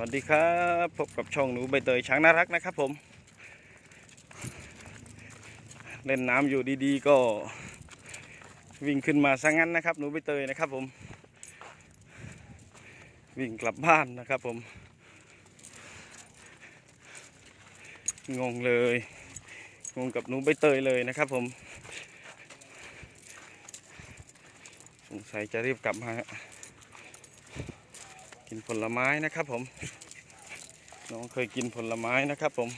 วัสดีครับพบกับช่องหนูใบเตยช้างน่ารักนะครับผม เล่นน้ำอยู่ดีๆ ก็วิ่งขึ้นมาซะงั้นนะครับ หนูใบเตยนะครับผม วิ่งกลับบ้านนะครับผม งงเลย งงกับหนูใบเตยเลยนะครับผม สงสัยจะรีบกลับมา กินผลไม้นะครับผม น้องเคยกินผลไม้นะครับผม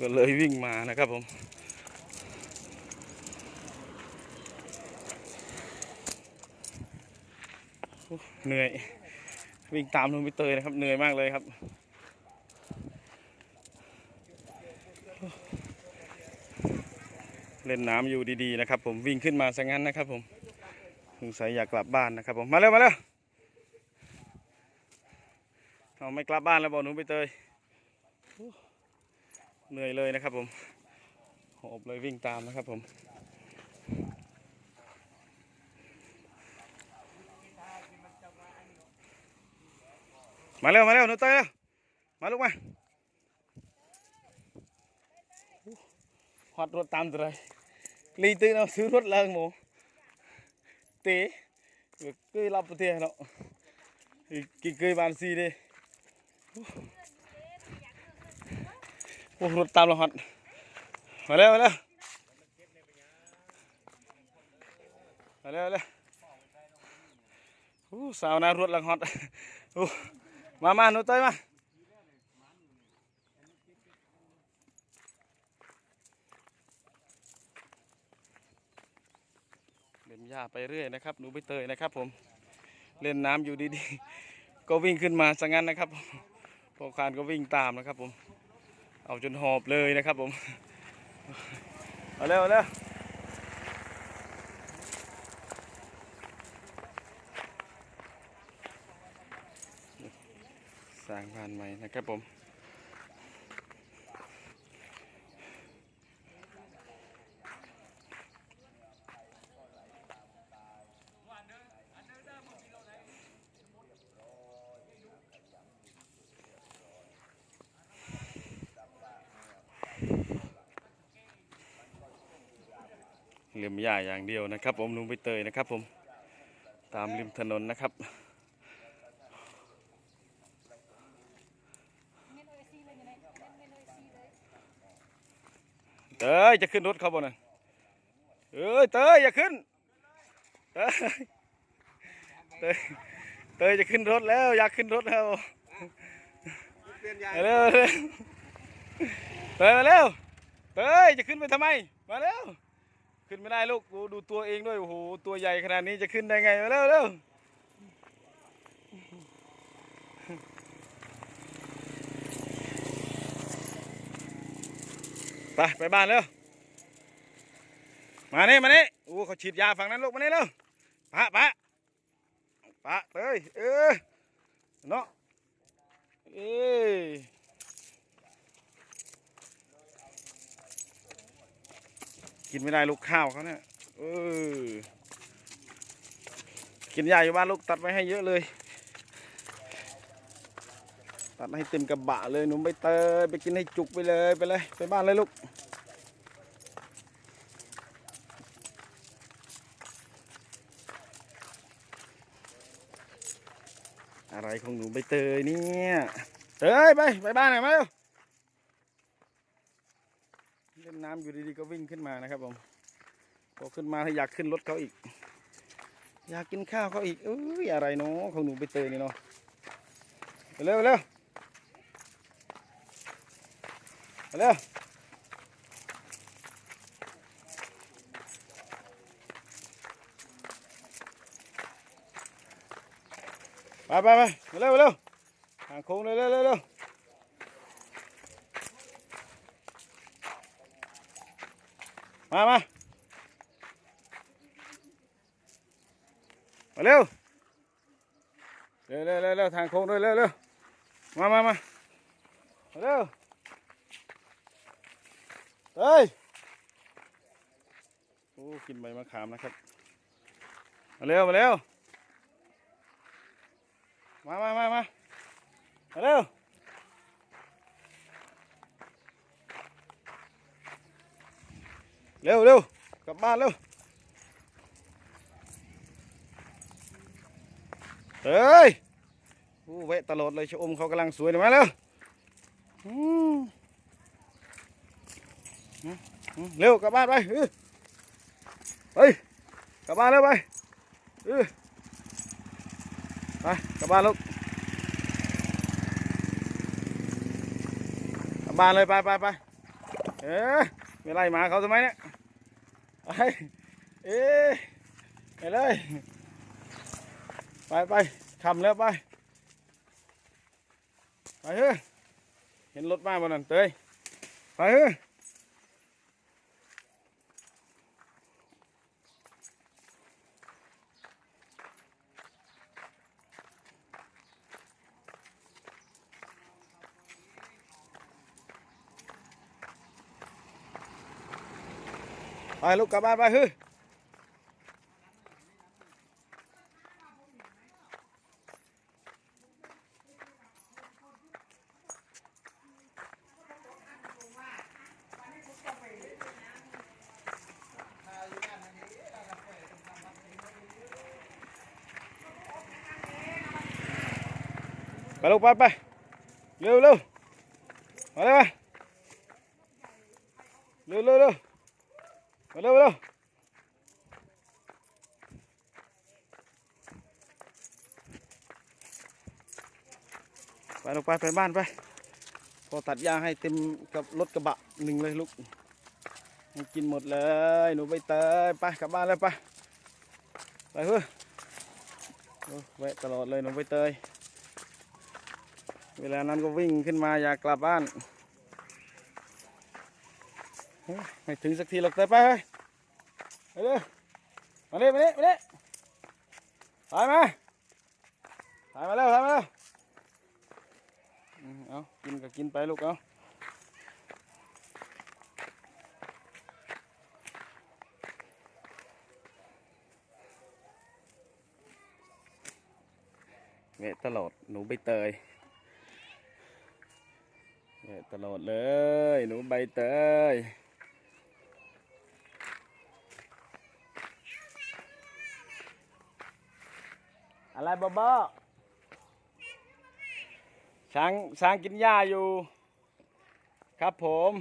ก็เลยวิ่งมานะครับผม เหนื่อย วิ่งตามลุงพิเตยนะครับ เหนื่อยมากเลยครับเล่นน้ำอยู่ดีๆนะครับผมวิ่งขึ้นมาซะงั้นนะครับผม สงสัยอยากกลับบ้านนะครับผมมาเร็วมาเร็วเอาไม่กลับบ้านแล้วบอกหนูไปเตยเหนื่อยเลยนะครับผมหอบเลยวิ่งตามนะครับผมมาเร็วมาเร็วหนูเตยเร็วมาลูกมาโอ้ฮอดรถตามตัวเลยลีตื้อเอาซื้อรถเลิงหมู เตะเกยรับประเทศเนาะกินเกยบานซีเด้โอ้รถตามเราหันมาแล้วมาแล้วมาแล้วมแล้วโอ้สาวน่ารหลังหอตโอ้มามาหนูเต้ยมา ญ้าไปเรื่อยนะครับหนูใบเตยนะครับ ผมเล่นน้ำอยู่ดีๆ ก็วิ่งขึ้นมาซะงั้นนะครับพอคานก็วิ่งตามนะครับ ผม เอาจนหอบเลยนะครับ ผมเอาเร็วเอาเร็วสร้างบ้านใหม่นะครับผม เลียมหญ้าอย่างเดียวนะครับ ผมลุงไปเตยนะครับ ผมตามริมถนนนะครับเตยจะขึ้นรถเขาบ่น่ะเอ้ยเตยอย่าขึ้นเตยเตยเตยจะขึ้นรถแล้ว อยากขึ้นรถแล้วมาเร็วเร็วเตยมาเร็วเตยจะขึ้นไปทำไมมาเร็ว ขึ้นไม่ได้ลูกดูดูตัวเองด้วยโอ้โหตัวใหญ่ขนาดนี้จะขึ้นได้ไงมาเร็วเร็วไปไปบ้านเร็วมานี่มานี่โอ้เขาฉีดยาฝั่งนั้นลูกมานี่เร็วปะปะปะเอ้ยเออเนาะเอ้ กินไม่ได้ลูกข้าวเขาเนี่ยเออกินยาอยู่บ้านลูกตัดไว้ให้เยอะเลย ตัดให้เต็มกระบะเลยหนุ่มใบเตยไปกินให้จุกไปเลยไปเลยไปบ้านเลยลูกอะไรของหนูใบเตยเนี่ยเฮ้ยไป ไปบ้านหน่อยมาเร็ว เล่ นน้ำอยู่ดีๆก็วิ่งขึ้นมานะครับผมพอขึ้นมาถ้าอยากขึ้นรถเขาอีก อยากกินข้าวเขาอีกเอ้ยอะไรเนาะของหนูไปเตยนี่เนาะไปเร็วไปเร็วไปเร็วไปไปไปเร็วเร็วทางโค้งเลยเร็วเร็วเร็ว มามามาเร็วเร็วเร็วเร็วทางโค้งด้วยเร็วเร็วมามามามาเร็วเฮ้ยโอ้กินใบมะขามนะครับ มาเร็วมาเร็วมามามามามาเร็ว เร็วเร็วกลับบ้านเร็วเฮ้ยอู้แวะตลอดเลยชอมเขากำลังสวยเลยมาเร็วเร็วกลับบ้านไปเออไปกลับบ้านเร็วไปไปกลับบ้านลูกกลับบ้านเลยไปไปไปเอ๊ ไปไล่หมาเขาทำไมเนี่ยไปเอ๊ะไปเลย ไปไปทำแล้วไป ไปเฮ้ยเห็นรถมาบนนั้นเตยไปเฮ้ ยไปลูกกลับบ้านไปเฮ้ยไปลูกไปไปเร็วเร็วมาเร็วเร็วเร็วเร็ว มาเร็วมาเร็วไปลูกไปไปบ้านไป พอตัดหญ้าให้เต็มกับรถกระบะหนึ่งเลยลูกกินหมดเลย หนูใบเตยไปกลับบ้านเลยไปไปเพื่อแวะตลอดเลยหนูใบเตย เวลานั้นก็วิ่งขึ้นมาอยากกลับบ้าน ไม่ถึงสักทีหรอกเตยไปเฮ้ยไปเลยมาเลยมาเลยมาเลยถ่ายมาถ่ายมาเร็วถ่ายมาเร็วเอากินก็กินไปลูกเอาเวตลอดหนูใบเตยเวตลอดเลย หนูใบเตย อะไรบ้าบ้าช้างช้างกินหญ้าอยู่ ครับผม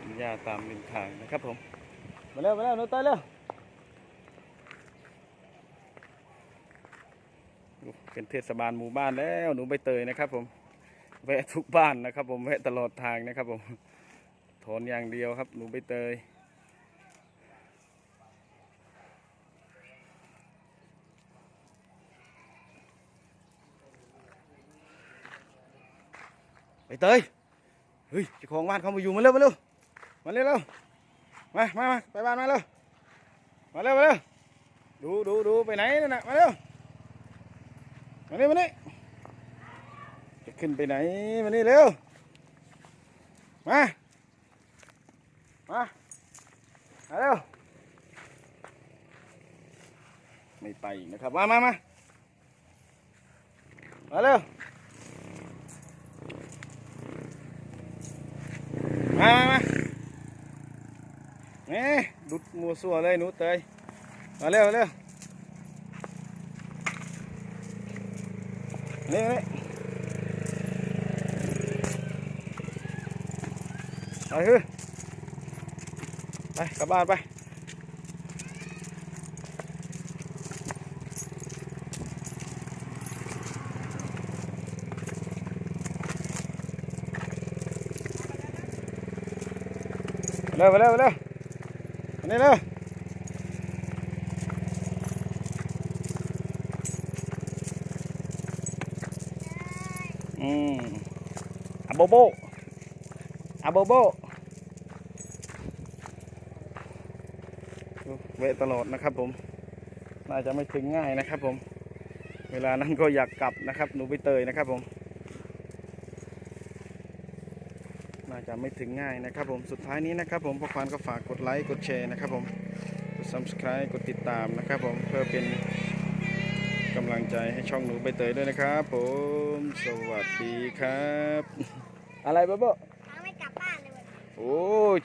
กินหญ้าตามริมทางนะครับผม มาเร็วมาเร็วหนูเต้ยเร็ว เป็นเทศบาลหมู่บ้านแล้วหนูใบเตยนะครับ ผมแวะทุกบ้านนะครับ ผมแวะตลอดทางนะครับ ผมถอนอย่างเดียวครับ หนูใบเตยใบเตยเฮ้ยเจ้าของบ้านเขามาอยู่มาเร็วมาเร็วมาเร็วเร็วมามามาไปบ้านมาเร็วมาเร็วมาเร็วดูดูดูไปไหนนั่นน่ะมาเร็ว มานี่มานี่จะขึ้นไปไหนมานี่เร็ว มา มามาเร็ว ไม่ไปนะครับ มามามามาเร็ว มามามาเนี่ดุดมัวซัวเลยหนูเตยมาเร็วมาเร็ว นี่ไปเฮ้ยไปกลับบ้านไปเร็วเร็วเร็วนนี้เร็ว อะโบโบอะโบโบเวตลอดนะครับผม น่าจะไม่ถึงง่ายนะครับผม เวลานั้นก็อยากกลับนะครับ หนูใบเตยนะครับผม น่าจะไม่ถึงง่ายนะครับผม สุดท้ายนี้นะครับผมพ่อควานก็ฝากกดไลค์ กดแชร์นะครับผม กด subscribe กดติดตามนะครับผม เพื่อเป็นกำลังใจให้ช่องหนูใบเตยด้วยนะครับผม สวัสดีครับ อะไรบ๊ะโบช้างไม่กลับบ้านเลยวันนี้โอ้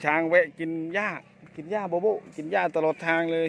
ช้างแวะกินหญ้ากินหญ้าโบโบกินหญ้าตลอดทางเลย